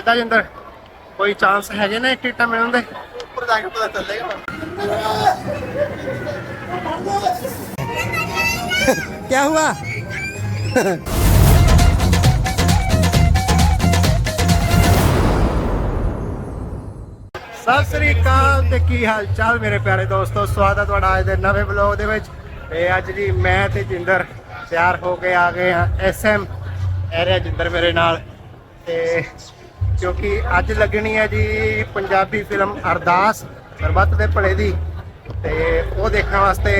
ਕਿੱਦਾਂ ਜਿੰਦਰ ਕੋਈ ਚਾਂਸ ਹੈਗੇ ਨੇ ਟਿਕਟਾਂ ਮਿਲਣ ਦੇ? ਪ੍ਰੋਜੈਕਟ ਪਤਾ ਚੱਲੇਗਾ ਕੀ ਹੁਆ? ਸਤਿ ਸ੍ਰੀ ਅਕਾਲ ਤੇ ਕੀ ਹਾਲ ਚਾਲ ਮੇਰੇ ਪਿਆਰੇ ਦੋਸਤੋ? ਸਵਾਗਤ ਹੈ ਤੁਹਾਡਾ ਅੱਜ ਦੇ ਨਵੇਂ ਬਲੌਗ ਦੇ ਵਿੱਚ। ਤੇ ਅੱਜ ਜੀ ਮੈਂ ਤੇ ਜਿੰਦਰ ਤਿਆਰ ਹੋ ਕੇ ਆ ਗਏ ਹਾਂ ਐਸਐਮ ਐਰਿਆ ਜਿੰਦਰ ਮੇਰੇ ਨਾਲ। ਤੇ ਕਿਉਂਕਿ ਅੱਜ ਲੱਗਣੀ ਹੈ ਜੀ ਪੰਜਾਬੀ ਫਿਲਮ ਅਰਦਾਸ ਸਰਬੱਤ ਦੇ ਭਲੇ ਦੀ ਤੇ ਉਹ ਦੇਖਣ ਵਾਸਤੇ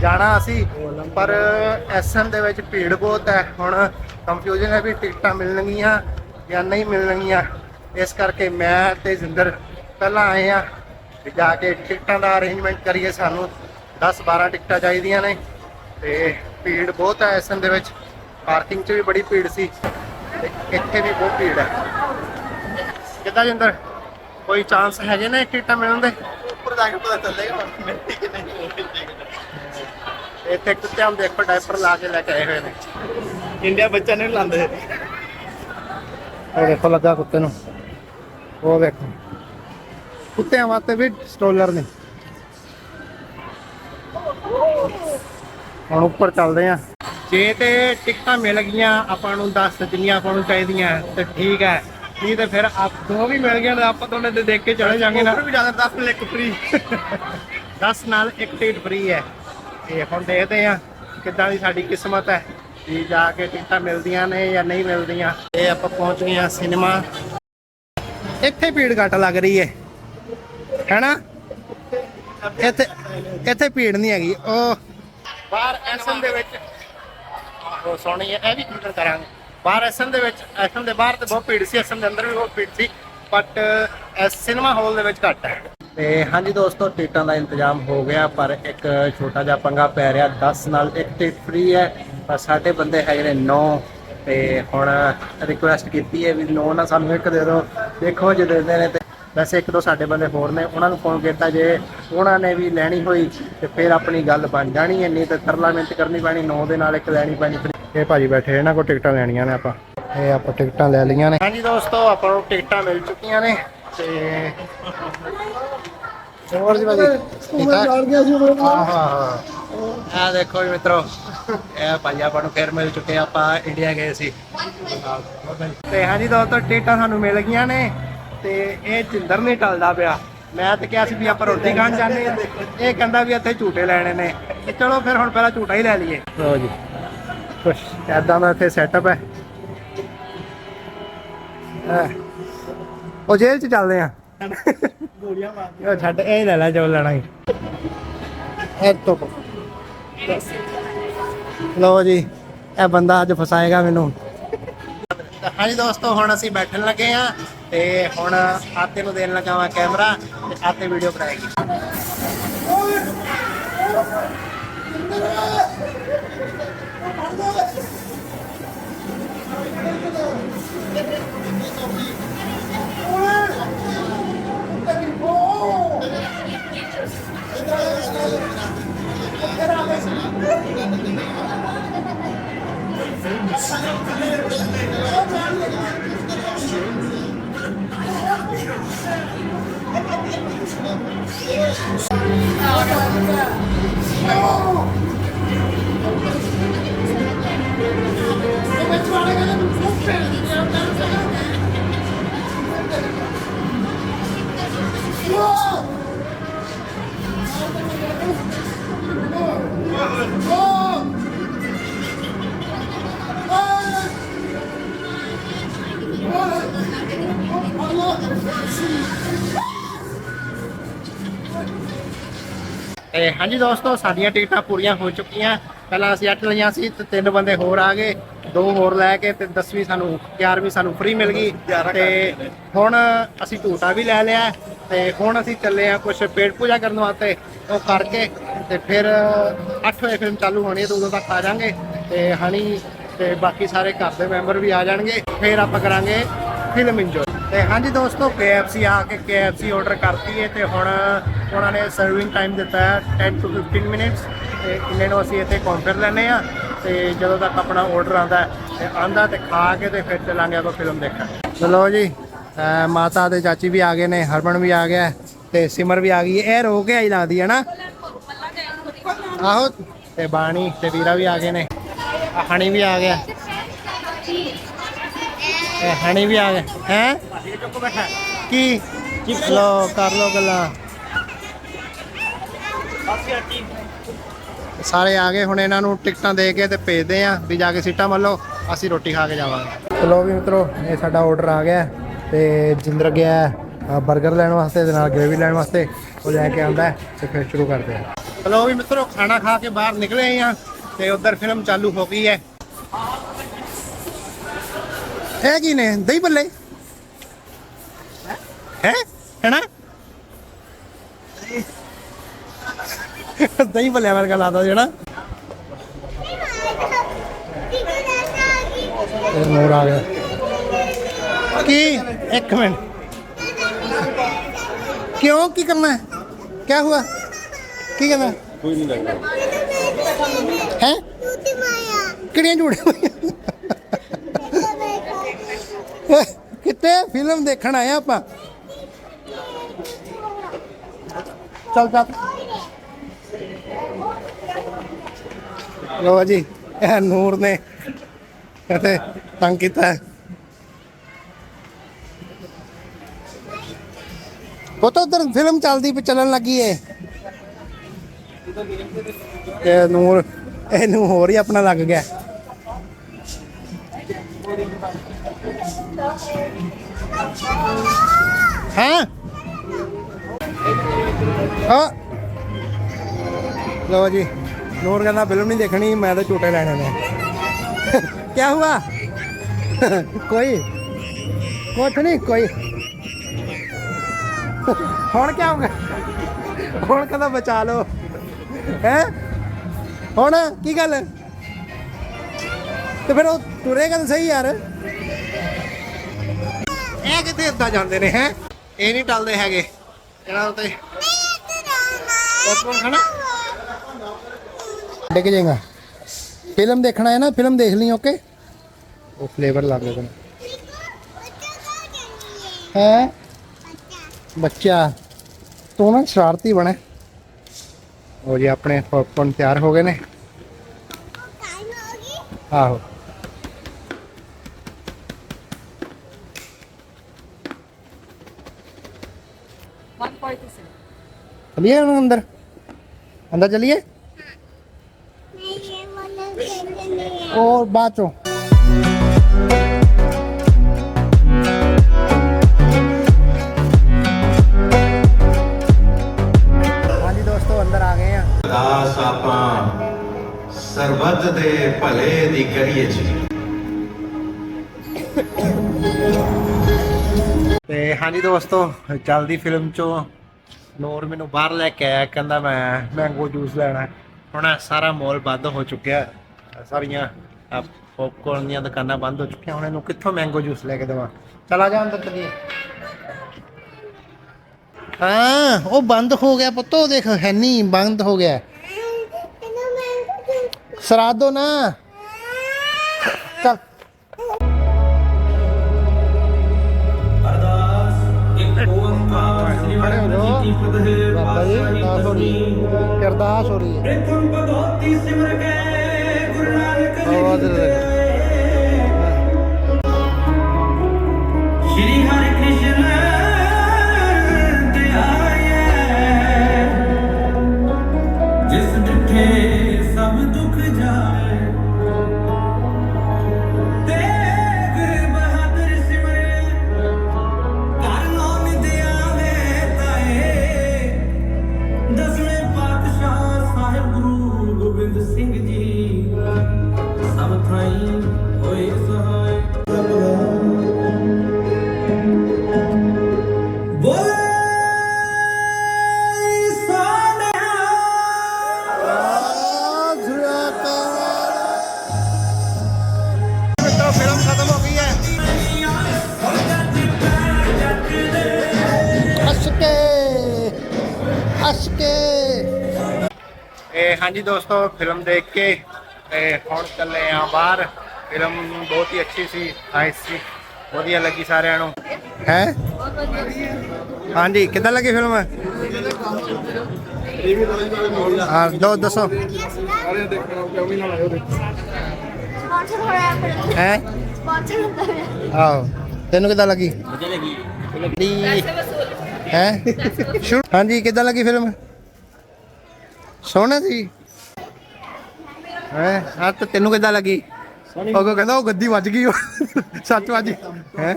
ਜਾਣਾ ਅਸੀਂ। ਪਰ ਐਸਐਮ ਦੇ ਵਿੱਚ ਭੀੜ ਬਹੁਤ ਹੈ। ਹੁਣ ਕੰਫਿਊਜ਼ਨ ਹੈ ਵੀ ਟਿਕਟਾਂ ਮਿਲਣਗੀਆਂ ਜਾਂ ਨਹੀਂ ਮਿਲਣਗੀਆਂ। ਇਸ ਕਰਕੇ ਮੈਂ ਤੇ ਜ਼ਿੰਦਰ ਪਹਿਲਾਂ ਆਏ ਆ ਤੇ ਜਾ ਕੇ ਟਿਕਟਾਂ ਦਾ ਅਰੇਂਜਮੈਂਟ ਕਰੀਏ ਸਾਨੂੰ। 10 12 ਟਿਕਟਾਂ ਚਾਹੀਦੀਆਂ ਨੇ ਤੇ ਭੀੜ ਬਹੁਤ ਹੈ ਐਸਐਮ ਦੇ ਵਿੱਚ। ਪਾਰਕਿੰਗ 'ਚ ਵੀ ਬੜੀ ਭੀੜ ਸੀ ਤੇ ਇੱਥੇ ਵੀ ਬਹੁਤ ਭੀੜ ਹੈ। ਕਿੱਦਾਂ ਜਿੰਦਰ ਕੋਈ ਚਾਂਸ ਹੈਗੇ ਨੇ ਟਿਕਟਾਂ ਮਿਲਣ ਦੇ? ਉੱਪਰ ਜਾ ਕੇ ਪਤਾ ਚੱਲੇਗਾ ਮਿਲਦੀ ਕਿ ਨਹੀਂ। ਇੱਥੇ ਕੁੱਤਿਆਂ ਨੂੰ ਦੇਖੋ ਡਾਈਪਰ ਲਾ ਕੇ ਲੈ ਕੇ ਆਏ ਹੋਏ ਨੇ। ਇੰਡੀਆ ਬੱਚਾ ਨਹੀਂ ਲਾਉਂਦੇ। ਉਹ ਦੇਖੋ ਲੱਗਾ ਕੁੱਤੇ ਨੂੰ। ਉਹ ਵੇਖੋ ਕੁੱਤਿਆਂ ਵਾਸਤੇ ਵੀ ਸਟੋਲਰ ਨੇ। ਹੁਣ ਉੱਪਰ ਚੱਲਦੇ ਆ। ਜੇ ਤੇ ਟਿਕਟਾਂ ਮਿਲ ਗਈਆਂ ਆਪਾਂ ਨੂੰ 10 ਜਿੰਨੀਆਂ ਆਪਾਂ ਨੂੰ ਚਾਹੀਦੀਆਂ ਤੇ ਠੀਕ ਹੈ। ਨਹੀਂ ਤੇ ਫਿਰ ਆਪ ਦੋ ਵੀ ਮਿਲ ਗਈਆਂ ਤਾਂ ਆਪਾਂ ਦੋਨੇ ਤੇ ਦੇਖ ਕੇ ਚਲੇ ਜਾਾਂਗੇ ਨਾ। ਵੀ ਜ਼ਿਆਦਾ 10 ਮਿੰਟ ਇੱਕ ਫ੍ਰੀ 10 ਨਾਲ ਇੱਕ ਟਿਕਟ ਫ੍ਰੀ ਹੈ। ਤੇ ਹੁਣ ਦੇਖਦੇ ਆ ਕਿੱਦਾਂ ਦੀ ਸਾਡੀ ਕਿਸਮਤ ਹੈ ਵੀ ਜਾ ਕੇ ਟਿਕਟਾਂ ਮਿਲਦੀਆਂ ਨੇ ਜਾਂ ਨਹੀਂ ਮਿਲਦੀਆਂ। ਇਹ ਆਪਾਂ ਪਹੁੰਚ ਗਏ ਆ ਸਿਨੇਮਾ ਇੱਥੇ ਭੀੜ ਘੱਟ ਲੱਗ ਰਹੀ ਹੈ। ਹੈਨਾ? ਇੱਥੇ ਇੱਥੇ ਭੀੜ ਨਹੀਂ ਹੈਗੀ। ਉਹ ਬਾਹਰ ਐਸਐਮ ਦੇ ਵਿੱਚ। ਉਹ ਸੋਹਣੀ ਹੈ। ਇਹ ਵੀ ਕਲਿੱਕ ਕਰਾਂਗੇ। ਬਾਹਰ ਐਸਐਮ ਦੇ ਵਿੱਚ ਐਸਐਮ ਦੇ ਬਾਹਰ ਤੇ ਬਹੁਤ ਭੀੜ ਸੀ ਐਸਐਮ ਦੇ ਅੰਦਰ ਵੀ ਬਹੁਤ ਭੀੜ ਸੀ ਬਟ ਸਿਨੇਮਾ ਹਾਲ ਦੇ ਵਿੱਚ ਘੱਟ ਹੈ। ਤੇ ਹਾਂਜੀ ਦੋਸਤੋ, ਟਿਕਟਾਂ ਦਾ ਇੰਤਜ਼ਾਮ ਹੋ ਗਿਆ, ਪਰ ਇੱਕ ਛੋਟਾ ਜਿਹਾ ਪੰਗਾ ਪੈ ਰਿਹਾ 10 ਨਾਲ ਇੱਕ ਟਿਕਟ ਫ੍ਰੀ ਹੈ, ਪਰ ਸਾਡੇ ਬੰਦੇ ਹੈਗੇ ਨੇ 9 ਤੇ ਹੁਣ ਰਿਕੁਐਸਟ ਕੀਤੀ ਹੈ ਵੀ 9 ਨਾ ਸਾਨੂੰ ਇੱਕ ਦੇ ਦਿਓ। ਦੇਖੋ ਜੇ ਦਿੰਦੇ ਨੇ ਤੇ ਵੈਸੇ ਇੱਕ ਦੋ ਸਾਡੇ ਬੰਦੇ ਹੋਰ ਨੇ, ਉਹਨਾਂ ਨੂੰ ਫੋਨ ਕੀਤਾ ਜੇ ਉਹਨਾਂ ਨੇ ਵੀ ਲੈਣੀ ਹੋਈ, ਤੇ ਫਿਰ ਆਪਣੀ ਗੱਲ ਬਣ ਜਾਣੀ ਹੈ ਨਹੀਂ ਤੇ ਤਰਲਾ ਮਿੰਟ ਕਰਨੀ ਪੈਣੀ 9 ਦੇ ਨਾਲ ਇੱਕ ਲੈਣੀ ਪੈਣੀ ਇਹ ਭਾਜੀ ਬੈਠੇ ਇਹਨਾਂ ਕੋਲ ਟਿਕਟਾਂ ਲੈਣੀਆਂ ਨੇ ਆਪਾਂ। ਇਹ ਆਪਾਂ ਟਿਕਟਾਂ ਲੈ ਲਈਆਂ ਨੇ। ਹਾਂਜੀ ਦੋਸਤੋ ਆਪਾਂ ਨੂੰ ਟਿਕਟਾਂ ਮਿਲ ਚੁੱਕੀਆਂ ਨੇ ਤੇ ਹੋਰ ਜੀ ਭਾਜੀ ਠੀਕ ਠਾਕ? ਹਾਂ ਹਾਂ ਹਾਂ। ਆ ਦੇਖੋ ਜੀ ਮਿੱਤਰੋ ਇਹ ਭਾਈ ਆਪਾਂ ਨੂੰ ਫੇਰ ਮਿਲ ਚੁੱਕੇ ਆਪਾਂ ਇੰਡੀਆ ਗਏ ਸੀ। ਤੇ ਹਾਂਜੀ ਦੋਸਤੋ ਟਿਕਟਾਂ ਸਾਨੂੰ ਮਿਲ ਗਈਆਂ ਨੇ ਤੇ ਇਹ ਜਿੰਦਰ ਨਹੀਂ ਟਲਦਾ ਪਿਆ। ਮੈਂ ਤਾਂ ਕਿਹਾ ਸੀ ਵੀ ਆਪਾਂ ਰੋਟੀ ਖਾਣ ਜਾਂਦੇ ਆ। ਇਹ ਕਹਿੰਦਾ ਵੀ ਇੱਥੇ ਝੂਟੇ ਲੈਣੇ ਨੇ। ਚਲੋ ਫਿਰ ਹੁਣ ਪਹਿਲਾਂ ਝੂਟਾ ਹੀ ਲੈ ਲਈਏ। ਲੋ ਜੀ। ਕੁਛ ਐਦਾਂ ਦਾ ਇੱਥੇ ਸੈਟਅਪ ਹੈ। ਉਹ ਜੇਲ੍ਹ ਚ ਚੱਲਦੇ ਆ। ਗੋਲੀਆਂ ਮਾਰ ਉਹ ਛੱਡ ਇਹ ਲੈ ਲੈ ਜੋ ਲੈਣਾ ਹੀ। ਇਹ ਤੋਂ। ਲੋ ਜੀ ਇਹ ਬੰਦਾ ਅੱਜ ਫਸਾਏਗਾ ਮੈਨੂੰ। ਹਾਂਜੀ ਦੋਸਤੋ ਹੁਣ ਅਸੀਂ ਬੈਠਣ ਲੱਗੇ ਆ ਤੇ ਹੁਣ ਆਤੇ ਨੂੰ ਦੇਣ ਲੱਗਾ ਵਾ ਕੈਮਰਾ ਤੇ ਆਤੇ ਵੀਡੀਓ ਬਣਾਏਗੀ। 우와! ਤੇ ਹਾਂਜੀ ਦੋਸਤੋ ਸਾਡੀਆਂ ਟਿਕਟਾਂ ਪੂਰੀਆਂ ਹੋ ਚੁੱਕੀਆਂ। ਪਹਿਲਾਂ ਅਸੀਂ 8 ਲਈਆਂ ਸੀ ਤੇ ਤਿੰਨ ਬੰਦੇ ਹੋਰ ਆ ਗਏ। ਦੋ ਹੋਰ ਲੈ ਕੇ ਤੇ 10ਵੀਂ ਸਾਨੂੰ 11ਵੀਂ ਸਾਨੂੰ ਫ੍ਰੀ ਮਿਲ ਗਈ। ਤੇ ਹੁਣ ਅਸੀਂ ਝੂਟਾ ਵੀ ਲੈ ਲਿਆ। ਤੇ ਹੁਣ ਅਸੀਂ ਚੱਲੇ ਆ ਕੁਝ ਪੇਟ ਪੂਜਾ ਕਰਨ ਵਾਸਤੇ। ਉਹ ਕਰਕੇ ਤੇ ਫਿਰ 8 ਵਜੇ ਫਿਲਮ ਚਾਲੂ ਹੋਣੀ ਹੈ ਤੇ ਉਦੋਂ ਤੱਕ ਆ ਜਾਾਂਗੇ ਤੇ ਹਣੀ ਤੇ ਬਾਕੀ ਸਾਰੇ ਘਰ ਦੇ ਮੈਂਬਰ ਵੀ ਆ ਜਾਣਗੇ। ਫਿਰ ਆਪਾਂ ਕਰਾਂਗੇ ਫਿਲਮ ਇੰਜੋਏ ਤੇ ਹਾਂਜੀ ਦੋਸਤੋ, KFC ਆ ਕੇ KFC ਆਰਡਰ ਕਰਤੀ ਹੈ ਤੇ ਹੁਣ ਉਹਨਾਂ ਨੇ ਸਰਵਿੰਗ ਟਾਈਮ ਦਿੱਤਾ ਹੈ 10 ਤੋਂ 15 ਮਿੰਟਸ ਤੇ ਇੰਨੇ ਨੂੰ ਅਸੀਂ ਇੱਥੇ ਕਾਊਂਟਰ ਲੈਣੇ ਆ ਤੇ ਜਦੋਂ ਤੱਕ ਆਪਣਾ ਆਰਡਰ ਆਂਦਾ ਤੇ ਆਂਦਾ ਤੇ ਖਾ ਕੇ ਤੇ ਫਿਰ ਚੱਲਾਂਗੇ ਆਪਾਂ ਫਿਲਮ ਦੇਖਣ। ਚਲੋ ਜੀ ਮਾਤਾ ਤੇ ਚਾਚੀ ਵੀ ਆ ਗਏ ਨੇ, ਹਰਮਨ ਵੀ ਆ ਗਿਆ ਤੇ ਸਿਮਰ ਵੀ ਆ ਗਈ ਇਹ ਰੋ ਕੇ ਆਈ ਲੱਗਦੀ ਹੈ ਨਾ? ਆਹੋ, ਤੇ ਬਾਣੀ ਤੇ ਵੀਰਾ ਵੀ ਆ ਗਏ ਨੇ। ਆਹ ਹਣੀ ਵੀ ਆ ਗਿਆ। ਇਹ ਹਣੀ ਵੀ ਆ ਗਿਆ। ਹੈ? ਕੀ? ਲੋ ਕਰ ਲੋ ਗੱਲਾਂ। ਸਾਰੇ ਆ ਗਏ ਹੁਣ ਇਹਨਾਂ ਨੂੰ ਟਿਕਟਾਂ ਦੇ ਕੇ ਤੇ ਭੇਜਦੇ ਆ ਵੀ ਜਾ ਕੇ ਸੀਟਾਂ ਮੱਲੋ ਅਸੀਂ ਰੋਟੀ ਖਾ ਕੇ ਜਾਵਾਂਗੇ। ਚਲੋ ਵੀ ਮਿੱਤਰੋ ਇਹ ਸਾਡਾ ਆਰਡਰ ਆ ਗਿਆ ਤੇ ਜਿੰਦਰ ਗਿਆ 버ਗਰ ਲੈਣ ਵਾਸਤੇ ਤੇ ਨਾਲ ਗ੍ਰੇਵੀ ਲੈਣ ਵਾਸਤੇ ਉਹ ਲੈ ਕੇ ਆਂਦਾ ਤੇ ਫਿਰ ਸ਼ੁਰੂ ਕਰਦੇ ਆ। ਚਲੋ ਵੀ ਮਿੱਤਰੋ ਖਾਣਾ ਖਾ ਕੇ ਬਾਹਰ ਨਿਕਲੇ ਆ ਤੇ ਉਧਰ ਫਿਲਮ ਚਾਲੂ ਹੋ ਗਈ ਹੈ। ਇਹ ਕੀ ਨੇ? ਦਹੀਂ ਭੱਲੇ? ਹੈ? ਹੈਨਾ? ਦਹੀਂ ਭੱਲਿਆਂ ਵਰਗਾ ਲੱਗਦਾ ਜਿਹੜਾ ਇਹ ਨੂਰ ਆ ਗਿਆ। ਕੀ? ਇੱਕ ਮਿੰਟ। ਕਿਉਂ? ਕੀ ਕਰਨਾ? ਹੈ ਕੀ ਹੁਆ? ਕੀ ਕਰਨਾ? ਕੋਈ ਨਹੀਂ ਲੱਗਦਾ। ਹੈ? ਕਿਹੜੀਆਂ ਝੂੜੀਆਂ ਕਿਤੇ ਫਿਲਮ ਦੇਖਣ ਆਏ ਆਪਾਂ। ਚੱਲ ਚੱਲ। ਲੋ ਜੀ, ਇਹ ਨੂਰ ਨੇ ਕਹਤੇ ਤੰਗ ਕੀਤਾ ਹੈ। ਉਹ ਉਧਰ ਫਿਲਮ ਚੱਲਦੀ ਪਈ, ਚੱਲਣ ਲੱਗੀ ਏ। ਇਹ ਨੂਰ ਇਹਨੂੰ ਹੋਰ ਹੀ ਆਪਣਾ ਲੱਗ ਗਿਆ। ਹਾਂ? ਹਾਂ। ਲੋ ਜੀ, ਨੂਰ ਕਹਿੰਦਾ ਫਿਲਮ ਨਹੀਂ ਦੇਖਣੀ, ਮੈਂ ਤਾਂ ਝੂਟੇ ਲੈਣੇ ਨੇ। ਕੀ ਹੁਆ? ਕੋਈ? ਕੁਛ ਨਹੀਂ, ਕੋਈ। ਹੁਣ ਕੀ ਹੋਗਾ ਹੁਣ ਕਹਿੰਦਾ ਬਚਾ ਲਓ। ਹੈ? ਹੁਣ ਕੀ ਗੱਲ? ਤੇ ਫਿਰ ਉਹ ਤੁਰੇਗਾ ਤਾਂ ਸਹੀ ਯਾਰ। ਇਹ ਕਿਤੇ ਏਦਾਂ ਜਾਂਦੇ ਨੇ, ਹੈ? ਇਹ ਨਹੀਂ ਟਲਦੇ ਹੈਗੇ। ਇਹਨਾਂ ਤੇ ਪੌਪਕੌਰਨ ਡਿੱਗ ਜਾਏਗਾ। ਫਿਲਮ ਦੇਖਣਾ ਹੈ ਨਾ ਫਿਲਮ ਦੇਖ ਲਈ ਓਕੇ? ਉਹ ਫਲੇਵਰ ਲੱਗ ਰਿਹਾ ਹੈ? ਬੱਚਾ। ਤੂੰ ਨਾ ਸ਼ਰਾਰਤੀ ਬਣੇ। ਉਹ ਜੀ ਆਪਣੇ ਪੌਪਕੌਰਨ ਤਿਆਰ ਹੋ ਗਏ ਨੇ। ਆਹੋ। ਲਿਆ ਉਹਨੂੰ ਅੰਦਰ। अंदर चलिए और बाद चो हाँ जी दोस्तों अंदर आ गए हैं ਅਰਦਾਸ ਆਪਾਂ ਸਰਬੱਤ ਦੇ ਭਲੇ ਦੀ ਕਰੀਏ ਜੀ ਤੇ ਹਾਂਜੀ ਦੋਸਤੋ ਜਲਦੀ ਫਿਲਮ ਚੋਂ ਨੂਰ ਮੈਨੂੰ ਬਾਹਰ ਲੈ ਕੇ ਆਇਆ ਕਹਿੰਦਾ ਮੈਂ ਮੈਂਗੋ ਜੂਸ ਲੈਣਾ। ਹੁਣ ਸਾਰਾ ਮਾਲ ਬੰਦ ਹੋ ਚੁੱਕਿਆ ਸਾਰੀਆਂ ਪੌਪਕੌਰਨ ਦੀਆਂ ਦੁਕਾਨਾਂ ਬੰਦ ਹੋ ਚੁੱਕੀਆਂ। ਹੁਣ ਇਹਨੂੰ ਕਿੱਥੋਂ ਮੈਂਗੋ ਜੂਸ ਲੈ ਕੇ ਦੇਵਾਂ? ਚਲਾ ਜਾ ਅੰਦਰ ਚਲੀਏ। ਹਾਂ ਉਹ ਬੰਦ ਹੋ ਗਿਆ ਪੁੱਤੋ ਦੇਖ ਹੈ ਨਹੀਂ ਬੰਦ ਹੋ ਗਿਆ। ਸਰਾ ਦੋ ਨਾ। ਅਰਦਾਸ ਹੋ ਰਹੀ ਹੈ ਅਰਦਾਸ ਹੋ ਰਹੀ ਹੈ ਆਵਾਜ਼ ਦੇ ਦੇ ਸ਼੍ਰੀ ਹਾਂਜੀ ਦੋਸਤੋ ਫਿਲਮ ਦੇਖ ਕੇ ਤੇ ਹੁਣ ਚੱਲੇ ਆ ਬਾਹਰ। ਫਿਲਮ ਬਹੁਤ ਹੀ ਅੱਛੀ ਸੀ ਨਾਈਸ ਸੀ। ਵਧੀਆ ਲੱਗੀ ਸਾਰਿਆਂ ਨੂੰ। ਹੈ? ਹਾਂਜੀ ਕਿੱਦਾਂ ਲੱਗੀ ਫਿਲਮ? ਹਾਂ ਦੋ ਦੱਸੋ। ਸਪਾਂਸਰ ਹੋ ਰਿਹਾ ਫਿਰ ਹੈ? ਸਪਾਂਸਰ ਹੁੰਦਾ ਹੈ ਆਹੋ ਤੈਨੂੰ ਕਿੱਦਾਂ ਲੱਗੀ? ਵਧੀਆ ਲੱਗੀ। ਹੈ? ਸ਼ੁਰੂ ਹਾਂਜੀ ਕਿੱਦਾਂ ਲੱਗੀ ਫਿਲਮ? ਸੋਹਣਾ ਸੀ। ਹੈ ਆ ਤਾਂ ਤੈਨੂੰ ਕਿੱਦਾਂ ਲੱਗੀ? ਉਹ ਕਹਿੰਦਾ ਉਹ ਗੱਦੀ ਵੱਜ ਗਈ ਸੱਚ ਵੱਜ ਹੈ?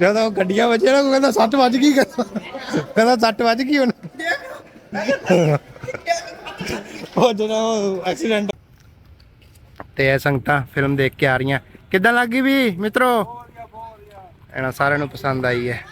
ਜਦੋਂ ਗੱਡੀਆਂ ਵੱਜੇ ਨਾ ਉਹ ਕਹਿੰਦਾ ਸੱਟ ਵੱਜ ਗਈ ਕਹਿੰਦਾ। ਕਹਿੰਦਾ ਸੱਟ ਵੱਜ ਗਈ ਹੁਣ। ਉਹ ਜਦੋਂ ਐਕਸੀਡੈਂਟ ਤੇ ਇਹ ਸੰਗਤਾਂ ਫਿਲਮ ਦੇਖ ਕੇ ਆ ਰਹੀਆਂ। ਕਿੱਦਾਂ ਲੱਗੀ ਵੀ ਮਿੱਤਰੋ? ਇਹਨਾਂ ਸਾਰਿਆਂ ਨੂੰ ਪਸੰਦ ਆਈ ਹੈ।